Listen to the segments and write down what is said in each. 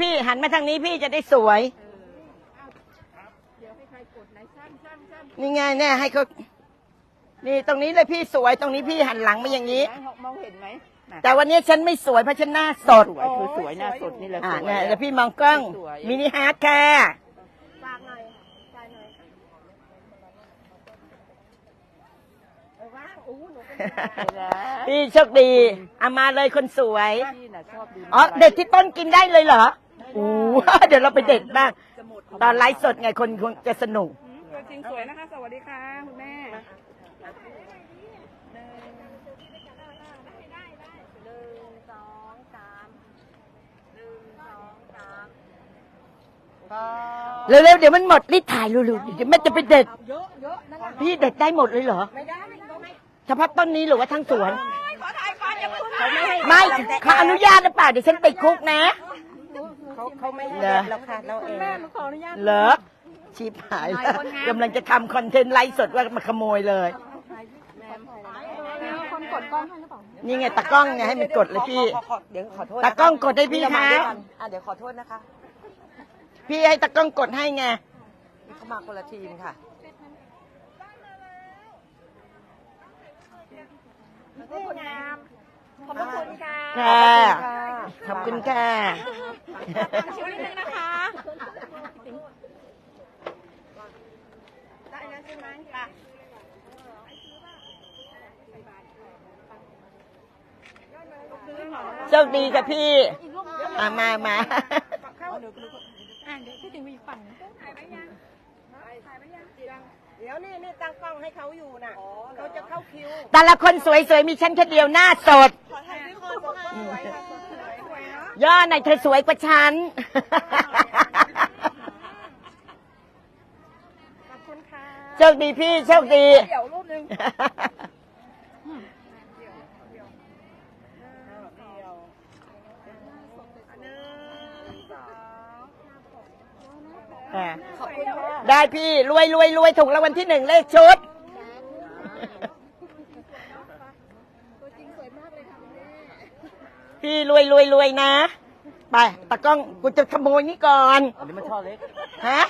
พี่หันมาทางนี้พี่จะได้สวย นี่ไงเนี่ยให้เขานี่ตรงนี้เลยพี่สวยตรงนี้พี่หันหลังมาอย่างนี้ มองเห็นไหมน่ะแต่วันนี้ฉันไม่สวยเพราะฉันหน้าสด สวยคือสวยหน้าสดนี่แหละอ่าสวยเนี่ยแล้วพี่มองกล้องสวยมินิฮาร์ดค่ะฝากหน่อยฝากหน่อยเออว่าอู้หนูเป็นไปแล้วพี่โชคดีเอามาเลยคนสวยพี่น่ะชอบดูอ๋อเด็ดที่ต้นกินได้เลยเหรอ อู้เดี๋ยวเราไปเด็ดบ้างจะหมดตอนไลฟ์สดไงคนคงจะสนุกตัวจริงสวยนะคะ สวัสดีค่ะ คุณแม่สองสามหนึ่งสองสามเร็วๆเดี๋ยวมันหมดรีบถ่ายเร็วๆเดี๋ยวแม่จะไปเด็ดเยอะเยอะนั่นแหละพี่เด็ดได้หมดเลยเหรอไม่ได้ต้องให้เฉพาะต้นนี้หรือว่าทั้งสวนขอถ่ายก่อนอย่าเพิ่งเขาไม่ให้ไม่เขาอนุญาตหรือเปล่าเดี๋ยวฉันติดคุกนะ เขาเขาไม่ให้เหรอแล้วค่ะเราเองเหรอชีพหายแล้วกำลังจะทำคอนเทนต์ไลฟ์สดว่ามาขโมยเลย คนกดกล้องให้หรือเปล่านี่ไงตากล้องไงให้มันกดเลยพี่ ขอขอเดี๋ยวขอโทษตากล้องกดให้พี่เรามาคะด้วยกันอะเดี๋ยวขอโทษนะคะพี่ให้ตากล้องกดให้ไงนี่เขามาคนละทีมค่ะขอบคุณครับขอบคุณค่ะค่ะ ขอบคุณค่ะ ชิวนิดนึงนะคะ ได้แล้วใช่ไหมค่ะโชคดีค่ะพี่อะมามาเดี๋ยวนี่นี่ตั้งกล้องให้เขาอยู่น่ะเขาจะเข้าคิว แต่ละคนสวยๆ มีฉันแค่เดียวหน้าสดขอถ่ายด้วยคนสวยค่ะสว ยสวยเนาะย่อไหนอยเธอสวยกว่าฉัน ขอบคุณค่ะโชคดีพี่โชคดี เดี๋ยวรูปหนึงหนึ่งสองอะขอบคุณค่ะ ได้พี่รวยรวยรวยถูกรางวัลที่หนึ่งเลขชุด ตัวจริงสวยมากเลยค่ะคุณแม่ พี่รวยรวยรวยนะ ไปตากล้องกูจะขโมยนี่ก่อน อันนี้มันช่อเล็กฮะ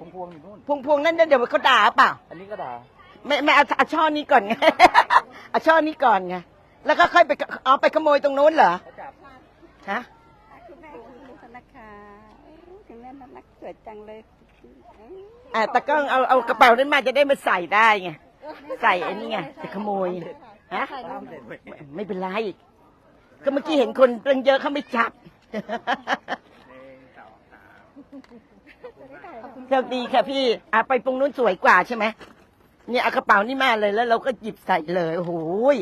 พวงพวงๆอยู่นู่น พวงพวงๆนั่นเดี๋ยวเขาด่าเปล่า อันนี้ก็ด่าไม่ไม่เอาเอาช่อนี้ก่อนไง เอาช่อนี้ก่อนไง แล้วก็ค่อยไปเอาไปขโมยตรงนู้นเหรอ เขาจับฮะ คุณแม่คุณธนะคะคุณแม่น่ารักเกิดจังเลยอะตากล้องเอาเอากระเป๋านั้นมาจะได้มาใส่ได้ไง ใส่ไอ้นี่ไงจะขโมย ฮะ ตามเด็ดเว้ยไม่เป็นไร ก็เมื่อกี้เห็นคนเรื่องเยอะเขาไม่จับหนึ่งสองสามโชคดีค่ะพี่อะไปตรงนู้นสวยกว่าใช่ไหมเนี่ยเอากระเป๋านี่มาเลยแล้วเราก็หยิบใส่เลยโอ้โหย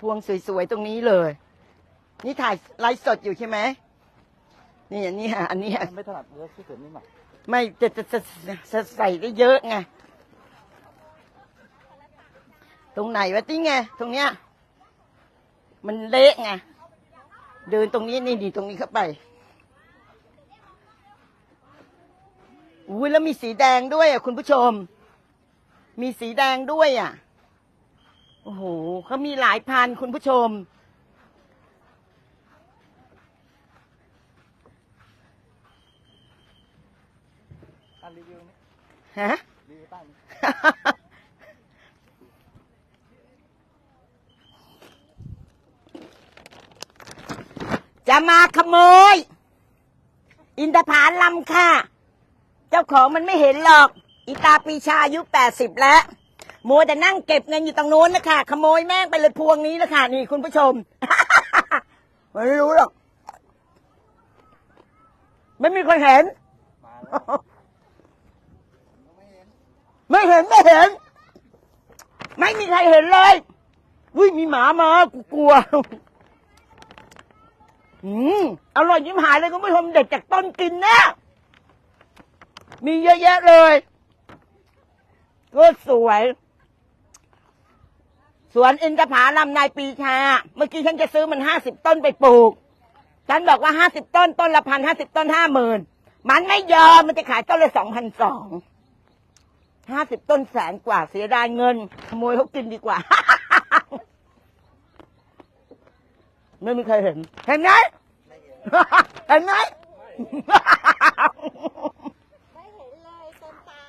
พวงสวยๆตรงนี้เลย นี่ถ่ายไลฟ์สดอยู่ใช่ไหมนี่อันนี้ฮะอันนี้ฮะไม่ถนัดเลือกที่เกิดนี่หน่อยไม่จะจะจะจะใส่ได้เยอะไงตรงไหนวะที่ไงตรงเนี้ย มันเละไง เดินตรงนี้นี่ดีตรงนี้เข้าไปอุ้ยแล้วมีสีแดงด้วยอะคุณผู้ชม มีสีแดงด้วยอะ โอ้โหเขามีหลายพันคุณผู้ชม ฮะ รีวิวตั้งนี่ จะมาขโมย อินทผาลำค่ะ เจ้าของมันไม่เห็นหรอก อีตาปีชาอายุแปดสิบแล้ว มัวแต่นั่งเก็บเงินอยู่ตรงโน้นนะคะขโมยแม่งไปเลยพวงนี้นะคะนี่คุณผู้ชม มันไม่รู้หรอก ไม่มีคนเห็น ไม่เห็นไม่เห็น ไม่มีใครเห็นเลยอุ้ยมีหมามากูกลัว อืมอร่อยยิ้มหายเลยคุณผู้ชมเด็ดจากต้นกินนะมีเยอะแยะเลยก็สวย สวนอินทผาลำนายปีชา เมื่อกี้ฉันจะซื้อมันห้าสิบต้นไปปลูก ฉันบอกว่าห้าสิบต้นต้นละพันห้าสิบต้นห้าหมื่นมันไม่ยอมมันจะขายต้นละสองพันสองห้าสิบต้นแสนกว่าเสียดายเงิน ขโมยเขากินดีกว่า ไม่มีใครเห็น เห็นไหมเห็นไหมไม่เห็นเลยเต็มตา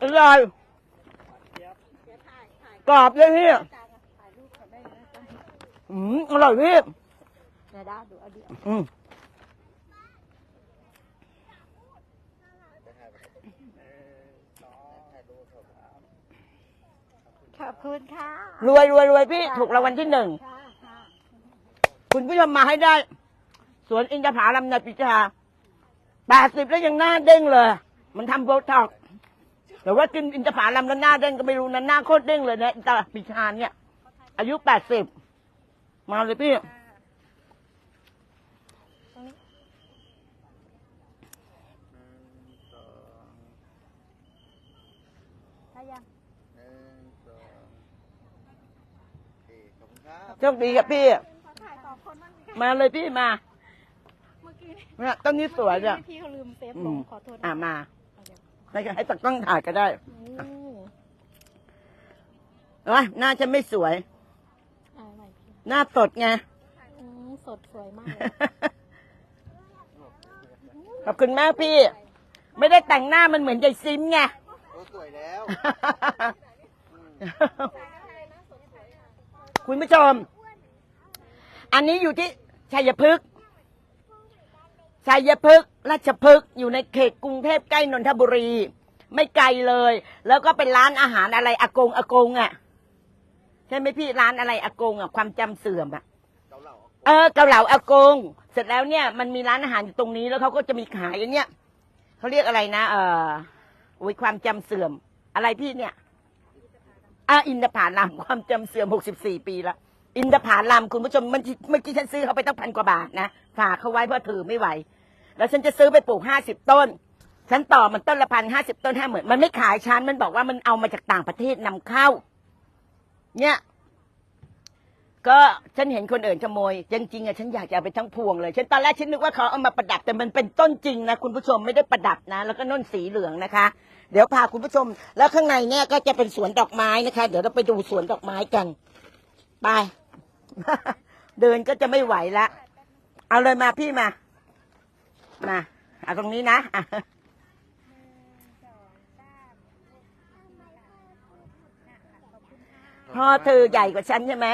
อร่อยเดี๋ยวถ่ายถ่ายกรอบเลยพี่จังอะถ่ายรูปเขาได้นะจ๊ะอืมอร่อยพี่ เดี๋ยวได้ดูเอาเดี๋ยวอืม ขอบคุณค่ะรวยรวยรวยพี่ถูกรางวัลที่หนึ่งค่ะค่ะคุณผู้ชมมาให้ได้ สวนอินทผลัมในปิชาแปดสิบแล้วยังหน้าเด้งเลย มันทำโบท็อกซ์แต่ว่ากินอินทผลัมแล้วหน้าเด้งก็ไม่รู้นะหน้าโคตรเด้งเลยนะอินทปิชาเนี่ย อายุแปดสิบมาเลยพี่ ถ้ายัง หนึ่งสองโอเคขอบคุณครับ โชคดีครับพี่ ขอถ่ายสองคนมั่งสิมาเลยพี่มาเมื่อกี้เนี่ยต้นนี้สวยเนี่ย พี่เขาลืมเซฟอืลงมขอโทษอ่านะมาเอาเดี๋ยวให้ให้ตักต้องถ่ายก็ได้อืมเอ้ยหน้าฉันไม่สวย เอาใหม่พี่หน้าสดไง อืมสดสวยมากเลยขอบคุณมากพี่ ไม่ได้แต่งหน้ามันเหมือนยายซิมไง โอ้สวยแล้ว คุณผู้ชม อันนี้อยู่ที่ชัยพฤกษ์ชัยพฤกษ์ราชพฤกษ์อยู่ในเขตกรุงเทพใกล้นนทบุรี ไม่ไกลเลย แล้วก็เป็นร้านอาหารอะไรอากงอากงอะใช่ไหมพี่ร้านอะไรอากงอะความจำเสื่อมอะเออเกาเหลาอากง เสร็จแล้วเนี่ยมันมีร้านอาหารอยู่ตรงนี้แล้วเขาก็จะมีขายอย่างเนี้ยเขาเรียกอะไรนะ เอออุ้ยความจำเสื่อมอะไรพี่เนี่ย อะอินทผลัมความจำเสื่อมหกสิบสี่ปีละอินทผลัมคุณผู้ชมมันเมื่อกี้ฉันซื้อเขาไปตั้งพันกว่าบาทนะฝากเขาไว้เพราะถือไม่ไหว แล้วฉันจะซื้อไปปลูกห้าสิบต้น ฉันต่อมันต้นละพันห้าสิบต้นห้าหมื่นมันไม่ขายฉันมันบอกว่ามันเอามาจากต่างประเทศนำเข้า เนี่ยก็ฉันเห็นคนอื่นขโมยจริงๆอะฉันอยากจะเอาไปทั้งพวงเลยฉันตอนแรกฉันนึกว่าเขาเอามาประดับแต่มันเป็นต้นจริงนะคุณผู้ชมไม่ได้ประดับนะ แล้วก็น่นสีเหลืองนะคะ เดี๋ยวพาคุณผู้ชม แล้วข้างในเนี่ยก็จะเป็นสวนดอกไม้นะคะ เดี๋ยวเราไปดูสวนดอกไม้กัน ไป เดินก็จะไม่ไหวละ เอาเลยมาพี่มา มาเอาตรงนี้นะอะพ่อเธอใหญ่กว่าฉันใช่ไหม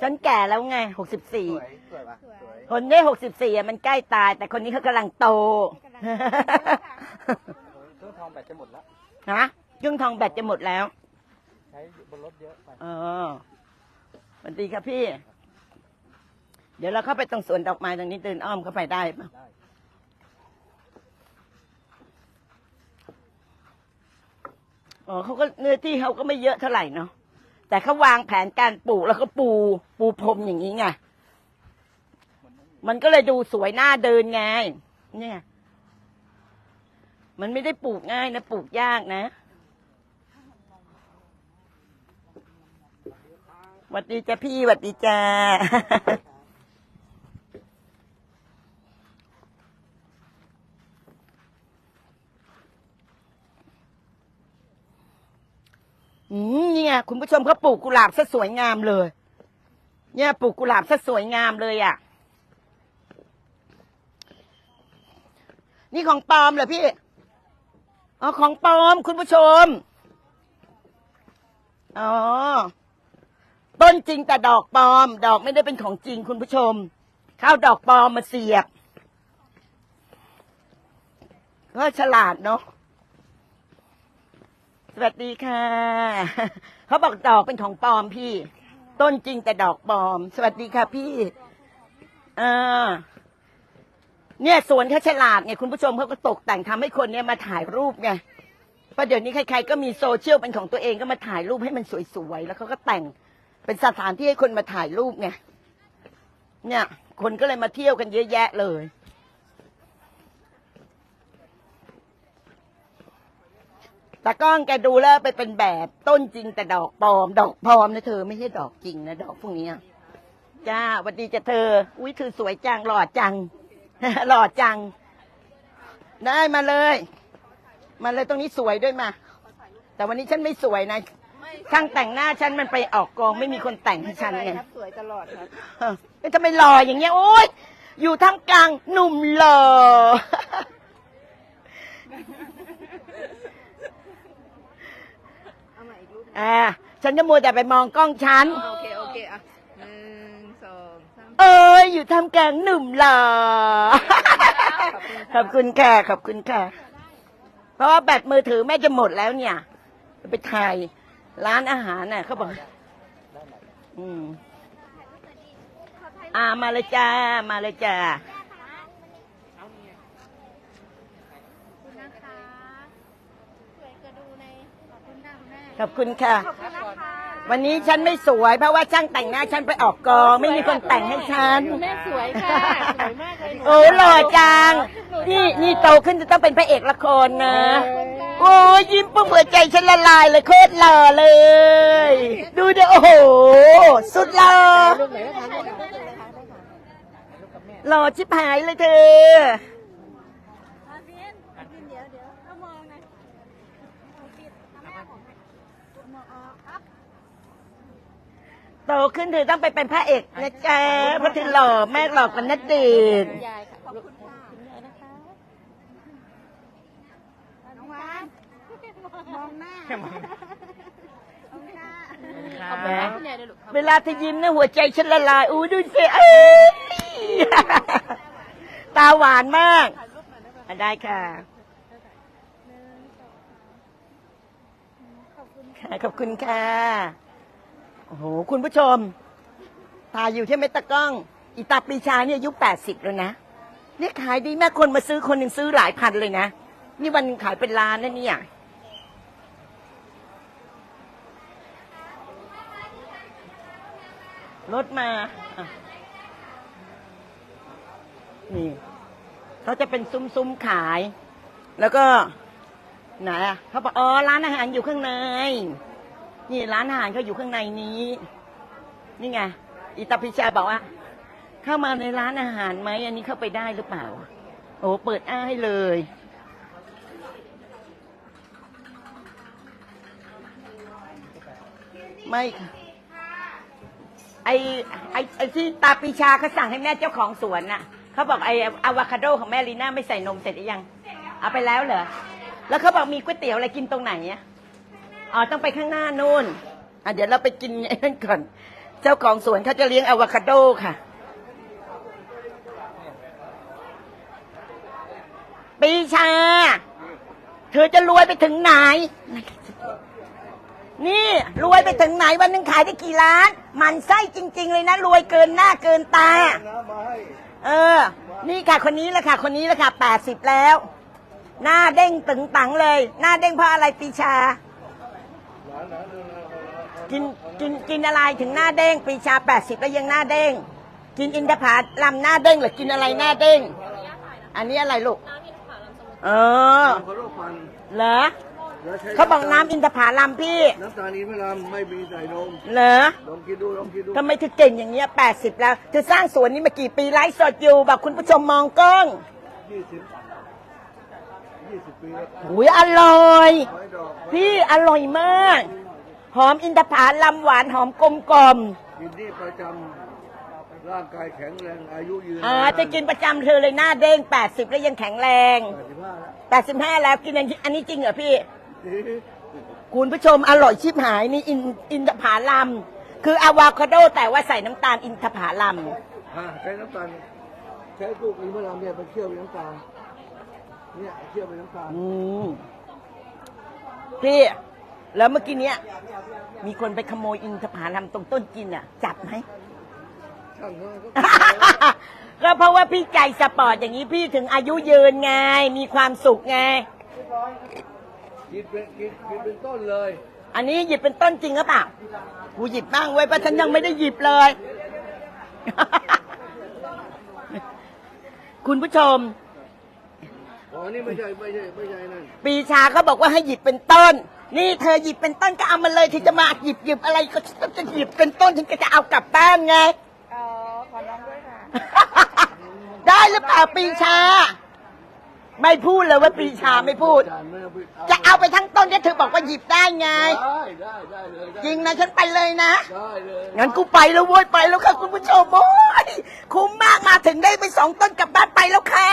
ฉันแก่แล้วไงหกสิบสี่สวยสวยปะสวยคนนี้หกสิบสี่มันใกล้ตาย แต่คนนี้เขากำลังโตเครื่อง ทองแบตจะหมดแล้ว ฮะยุ่งทองแบตจะหมดแล้ว ใช้บนรถเยอะไปเออสวัสดีครับพี่ เดี๋ยวเราเข้าไปตรงสวนดอกไม้ตรงนี้เดินอ้อมเข้าไปได้ปะได้อ๋อเขาก็เนื้อที่เขาก็ไม่เยอะเท่าไหร่เนาะ แต่เขาวางแผนการปลูกแล้วก็ปูปูพรมอย่างนี้ไง มันก็เลยดูสวยหน้าเดินไง เนี่ย มันไม่ได้ปลูกง่ายนะ ปลูกยากนะหวัดดีจ้ะพี่หวัดดีจ้า อืมนี่ไงคุณผู้ชมเขาปลูกกุหลาบซะสวยงามเลย เนี่ยปลูกกุหลาบซะสวยงามเลยอะ นี่ของปลอมเหรอพี่ อ๋อของปลอมคุณผู้ชม อ๋อ ต้นจริงแต่ดอกปลอม ดอกไม่ได้เป็นของจริงคุณผู้ชมเข้าดอกปลอมมาเสียบ ก็ฉลาดเนาะ สวัสดีค่ะ เขาบอกดอกเป็นของปลอมพี่ ต้นจริงแต่ดอกปลอม สวัสดีค่ะพี่ อ่า เนี่ยสวนเขาฉลาดไงคุณผู้ชมเขาก็ตกแต่งทำให้คนเนี่ยมาถ่ายรูปไงเพราะเดี๋ยวนี้ใครๆก็มีโซเชียลเป็นของตัวเองก็มาถ่ายรูปให้มันสวยๆแล้วเขาก็แต่งเป็นสถานที่ให้คนมาถ่ายรูปไงเนี่ย คนก็เลยมาเที่ยวกันเยอะแยะเลยตากล้องแกดูแล้วไปเป็นแบบต้นจริงแต่ดอกปลอม ดอกปลอมนะเธอไม่ใช่ดอกจริงนะดอกพวกนี้จ้าหวัสดีจ้ะเธอ อุ้ยเธอสวยจังหล่อจัง หล่อจัง ได้มาเลย มาเลยตรงนี้สวยด้วยมา แต่วันนี้ฉันไม่สวยนะช่างแต่งหน้าฉันมันไปออกกองไม่มีคนแต่งให้ฉันไงครับสวยตลอดครับเออก็จะไม่หล่ออย่างเงี้ยโอ๊ยอยู่ท่ามกลางหนุ่มหล่อเอามาอีกรูปอ่าฉันจะมัวแต่ไปมองกล้องฉัน โอเค โอเคอะหนึ่งสองสาม เอ้ยอยู่ท่ามกลางหนุ่มหล่อขอบคุณค่ะขอบคุณค่ะเพราะว่าแบตมือถือแม่จะหมดแล้วเนี่ย ไปถ่ายร้านอาหารน่ะเขาบอกอืมอ่ามาเลยจ้ามาเลยจ้านะคะสวยก็ดูในขอบคุณค่ะคุณแม่ขอบคุณค่ะ ขอบคุณนะคะ วันนี้ฉันไม่สวย เพราะว่าช่างแต่งหน้าฉันไปออกกอง ไม่มีคนแต่งให้ฉันแม่สวยค่ะสวยมากเลยหนูโอ้หล่อจัง นี่นี่โตขึ้นจะต้องเป็นพระเอกละครนะ โอ้ยยิ้มปุ๊บหัวใจฉันละลายเลยโคตรหล่อเลย ดูดิโอ้โห สุดหล่อหล่อชิบหายเลยเธอ อาเบียนอาเบียนเดี๋ยวเดี๋ยวก็มองนะปิดทำแม่ผมมองออกอัพ โตขึ้นเธอต้องไปเป็นพระเอกนะจ๊ะเพราะเธอหล่อแม่หล่อกว่านัดเดชน์ยายค่ะขอบคุณค่ะคุณยายนะคะน้องวานมองหน้าขอบคุณค่ะขอบคุณค่ะคุณยายด้วยลูกเวลาเธอยิ้มนะหัวใจฉันละลายอู้ดูสิเอ้ยตาหวานมากอะได้ค่ะค่ะขอบคุณค่ะ โอ้โห คุณผู้ชม ตายอยู่ใช่ไหมตะกล้อง อีตาปีชาเนี่ยอายุแปดสิบแล้วนะเนี่ยขายดีแม่คนมาซื้อคนหนึ่งซื้อหลายพันเลยนะ นี่วันหนึ่งขายเป็นล้านนะเนี่ย รถมาอะนี่เขาจะเป็นซุ้มๆขาย แล้วก็ ไหนอะเขาบอกอ๋อร้านอาหารอยู่ข้างใน นี่ร้านอาหารเขาอยู่ข้างในนี้ นี่ไงอิตาพิชาบอกว่า เข้ามาในร้านอาหารไหมอันนี้เข้าไปได้หรือเปล่า โอ้เปิดอ้าให้เลยไม่ไอไอไอที่ตาปีชาเขาสั่งให้แม่เจ้าของสวนน่ะเขาบอกไออะวาคาโดของแม่ลีน่าไม่ใส่นมเสร็จหรือยัง เอาไปแล้วเหรอ แล้วเขาบอกมีก๋วยเตี๋ยวอะไรกินตรงไหนอะ อ๋อต้องไปข้างหน้านู่นอะเดี๋ยวเราไปกินไอ้นั่นก่อน เจ้าของสวนเขาจะเลี้ยงอะวาคาโดค่ะ ปีชา เธอจะรวยไปถึงไหน นี่รวยไปถึงไหนวันหนึ่งขายได้กี่ล้าน มันไส้จริง ๆ เลยนะ รวยเกินหน้าเกินตา เออ นี่ค่ะคนนี้แหละค่ะ คนนี้แหละค่ะแปดสิบแล้ว หน้าเด้งตึงตังเลย หน้าเด้งเพราะอะไรปีชา กินกินกินอะไรถึงหน้าเด้งปีชาแปดสิบแล้วยังหน้าเด้ง กินอินทผลัมหน้าเด้งหรือกินอะไรหน้าเด้ง อันนี้อะไรลูกเออขอโรคฟันเหรอแล้วใช้เขาบอกน้ำอินทผลัมพี่ น้ำตาลอินทผลัมไม่มีใส่นมเหรอลองกินดูลองกินดูทำไมเธอเก่งอย่างเงี้ยแปดสิบแล้วเธอสร้างสวนนี้มากี่ปีไลฟ์สดอยู่บอกคุณผู้ชมมองกล้องยี่ สิบยี่สิบปีแล้วหุยอร่อยไม้ดอกพี่อร่อยมาก หอมอินทผลัมหวานหอมกลมกลมกินนี่ประจำร่างกายแข็งแรงอายุยืนๆอ่าจะกินประจำเธอเลยหน้าเด้งแปดสิบแล้วยังแข็งแรงแปดสิบห้าแล้วแปดสิบห้าแล้วกินอันนี้อันนี้จริงเหรอพี่ คุณผู้ชมอร่อยชิบหายนี่อินอินทผลัมคืออะวาคาโดแต่ว่าใส่น้ำตาลอินทผลัมอ่าใช้น้ำตาลใช้ลูกอินทผลัมเนี่ยไปเคี่ยวเป็นน้ำตาล เนี่ยเคี่ยวเป็นน้ำตาลอืมพี่ แล้วเมื่อกี้เนี้ย มีคนไปขโมยอินทผลัมตรงต้นกินอะ จับไหม ช่างเขาก็ก็เพราะว่าพี่ใจสปอร์ตอย่างนี้พี่ถึงอายุยืนไง มีความสุขไง กินเป็นกินกินเป็นต้นเลยอันนี้หยิบเป็นต้นจริงหรือเปล่ากูหยิบบ้างไว้ยเพราะฉันยังไม่ได้หยิบเลย คุณผู้ชม อ๋อ นี่ไม่ใช่ไม่ใช่ไม่ใช่นั่น ปีชาเขาบอกว่าให้หยิบเป็นต้น นี่เธอหยิบเป็นต้นก็เอามาเลยที่จะมาหยิบหยิบอะไรก็จะหยิบเป็นต้นฉันก็จะเอากลับบ้านไงอ๋อขอน้องด้วยค่ะ ได้หรือเปล่าปีชา ไม่พูดเลยว่าปรีชาไม่พูดอาจารย์ไม่เอาไปจะเอาไปทั้งต้นที่เธอบอกว่าหยิบได้ไง ได้ได้ได้เลยได้จริงนะฉันไปเลยนะ ได้เลยงั้นกูไปแล้วเว้ยไปแล้วค่ะคุณผู้ชมโอ้ยคุ้มมากมาถึงได้ไปสองต้นกลับบ้านไปแล้วค่ะ